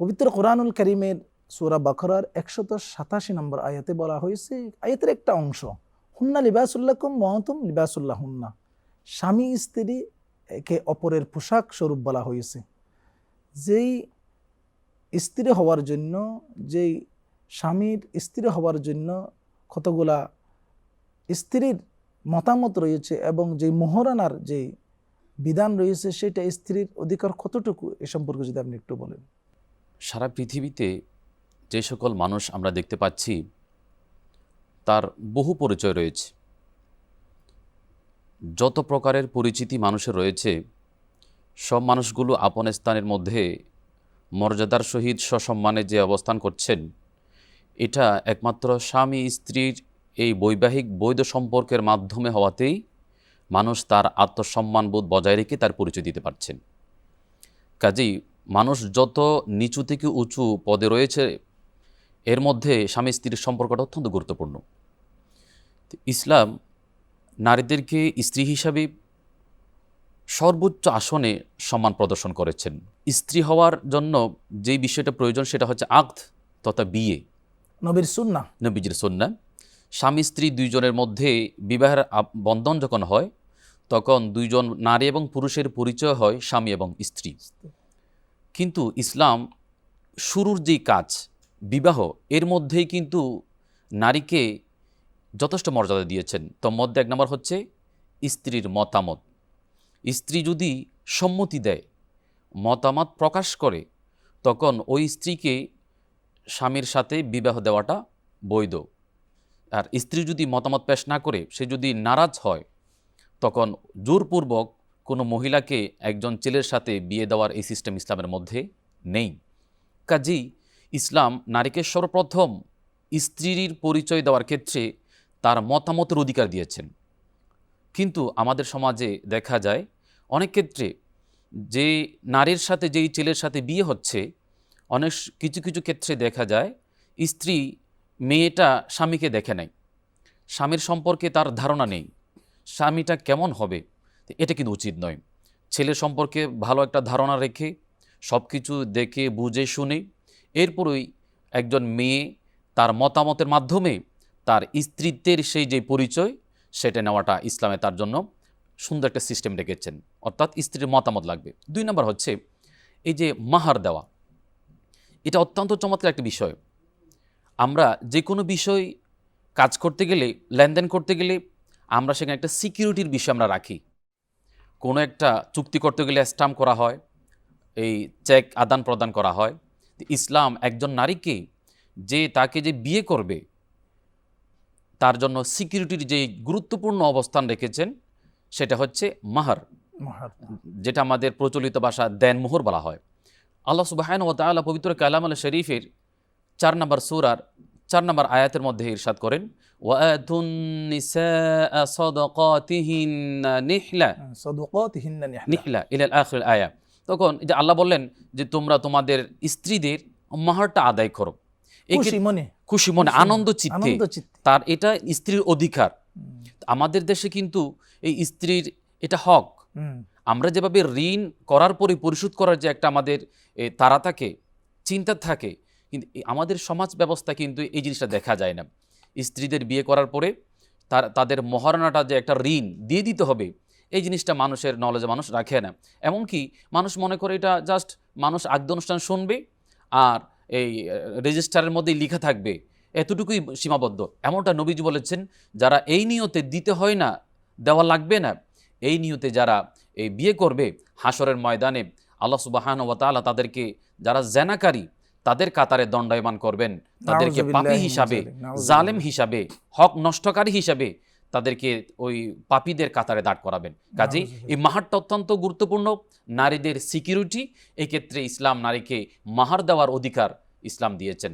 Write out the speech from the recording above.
পবিত্র কোরআনুল করিমের সুরা বাকরার একশত সাতাশি নম্বর আয়াতে বলা হয়েছে, আয়াতের একটা অংশ, হুন্না লিবাসুল্লাকুম মহতুম লিবাসুল্লাহ হুন্না স্বামী স্ত্রী একে অপরের পোশাক স্বরূপ বলা হয়েছে। যেই স্ত্রী হওয়ার জন্য, যেই স্বামীর স্ত্রী হওয়ার জন্য কতগুলা স্ত্রীর মতামত রয়েছে এবং যে মোহরানার যে বিধান রয়েছে, সেটা স্ত্রীর অধিকার কতটুকু, এ সম্পর্কে যদি আপনি একটু বলেন। সারা পৃথিবীতে যে সকল মানুষ আমরা দেখতে পাচ্ছি, তার বহু পরিচয় রয়েছে। যত প্রকারের পরিচিতি মানুষের রয়েছে, সব মানুষগুলো আপন স্থানের মধ্যে মর্যাদার সহিত সসম্মানে যে অবস্থান করছেন, এটা একমাত্র স্বামী স্ত্রীর এই বৈবাহিক বৈধ সম্পর্কের মাধ্যমে হওয়াতেই মানুষ তার আত্মসম্মানবোধ বজায় রেখে তার পরিচয় দিতে পারছেন। কাজেই মানুষ যত নিচু থেকে উঁচু পদে রয়েছে এর মধ্যে স্বামী স্ত্রীর সম্পর্কটা অত্যন্ত গুরুত্বপূর্ণ। ইসলাম নারীদেরকে স্ত্রী হিসাবে সর্বোচ্চ আসনে সম্মান প্রদর্শন করেছেন। স্ত্রী হওয়ার জন্য যেই বিষয়টা প্রয়োজন সেটা হচ্ছে আক্ত তথা বিয়ে। নবীর সুন্না নবীজির সন্না স্বামী স্ত্রী দুইজনের মধ্যে বিবাহের বন্ধন যখন হয় তখন দুইজন নারী এবং পুরুষের পরিচয় হয় স্বামী এবং স্ত্রী। কিন্তু ইসলাম শুরুর যেই কাজ, বিবাহ, এর মধ্যেই কিন্তু নারীকে যথেষ্ট মর্যাদা দিয়েছেন। তো মধ্যে এক নম্বর হচ্ছে স্ত্রীর মতামত। স্ত্রী যদি সম্মতি দেয়, মতামত প্রকাশ করে, তখন ওই স্ত্রীকে স্বামীর সাথে বিবাহ দেওয়াটা বৈধ। আর স্ত্রী যদি মতামত পেশ না করে, সে যদি নারাজ হয়, তখন জোরপূর্বক কোনো মহিলাকে একজন ছেলের সাথে বিয়ে দেওয়ার এই সিস্টেম ইসলামের মধ্যে নেই। কাজেই ইসলাম নারীকে সর্বপ্রথম স্ত্রীর পরিচয় দেওয়ার ক্ষেত্রে তার মতামতের অধিকার দিয়েছেন। কিন্তু আমাদের সমাজে দেখা যায়, অনেক ক্ষেত্রে যে নারীর সাথে যেই ছেলের সাথে বিয়ে হচ্ছে, অনেক কিছু কিছু ক্ষেত্রে দেখা যায়, স্ত্রী মেয়েটা স্বামীকে দেখে নাই। স্বামীর সম্পর্কে তার ধারণা নেই। স্বামীটা কেমন হবে? এটা কিন্তু উচিত নয়। ছেলে সম্পর্কে ভালো একটা ধারণা রেখে সব কিছু দেখে, বুঝে, শুনে এরপরই একজন মেয়ে তার মতামতের মাধ্যমে তার স্ত্রীত্বের সেই যে পরিচয়, সেটা নেওয়াটা ইসলামে তার জন্য সুন্দর একটা সিস্টেম রেখেছেন অর্থাৎ স্ত্রীর মতামত লাগবে। দুই নম্বর হচ্ছে, এই যে মাহার দেওয়া, এটা অত্যন্ত চমৎকার একটা বিষয়। আমরা যে কোনো বিষয় কাজ করতে গেলে, লেনদেন করতে গেলে আমরা সেখানে একটা সিকিউরিটির বিষয় আমরা রাখি। কোনো একটা চুক্তি করতে গেলে স্টাম্প করা হয় এই চেক আদান প্রদান করা হয়। ইসলাম একজন নারীকে যে তাকে যে বিয়ে করবে তার জন্য সিকিউরিটির যে গুরুত্বপূর্ণ অবস্থান রেখেছেন সেটা হচ্ছে মাহার। যেটা আমাদের প্রচলিত ভাষা দেনমোহর বলা হয়। আল্লাহ সুবাহান ও তাআলা পবিত্র কালাম আল শরীফের চার নম্বর সুরার চার নম্বর আয়াতের মধ্যে ইরশাদ করেন আখির আয়া। তখন যে আল্লাহ বললেন যে তোমরা তোমাদের স্ত্রীদের মাহারটা আদায় করো। খুশি মনে। খুশি মনে আনন্দ চিত্তে। তার এটা স্ত্রীর অধিকার। আমাদের দেশে কিন্তু এই স্ত্রীর এটা হক। আমরা যেভাবে ঋণ করার পরে পরিশোধ করার যে একটা আমাদের তারা থাকে চিন্তা থাকে কিন্তু আমাদের সমাজ ব্যবস্থা কিন্তু এই জিনিসটা দেখা যায় না। স্ত্রীদের বিয়ে করার পরে তার, তাদের মহারণাটা যে একটা ঋণ দিয়ে দিতে হবে, এই জিনিসটা মানুষের নলেজে মানুষ রাখে না। এমনকি মানুষ মনে করে এটা জাস্ট মানুষ আদ্য অনুষ্ঠান শুনবে আর এই রেজিস্টারের মধ্যেই লেখা থাকবে, এতটুকুই সীমাবদ্ধ। এমনটা নবীজি বলেছেন, যারা এই নিয়তে দিতে হয় না, দেওয়া লাগবে না, এই নিয়তে যারা এই বিয়ে করবে হাসরের ময়দানে আল্লাহ সুবাহান ও তাআলা তাদেরকে, যারা জেনাকারী তাদের কাতারে দণ্ডায়মান করবেন। তাদেরকে পাপি হিসাবে জালেম হিসাবে হক নষ্টকারী হিসাবে তাদেরকে ওই পাপীদের কাতারে দাঁড় করাবেন। কাজেই এই মাহারটা অত্যন্ত গুরুত্বপূর্ণ। নারীদের সিকিউরিটি এক্ষেত্রে ইসলাম নারীকে মাহার দেওয়ার অধিকার ইসলাম দিয়েছেন।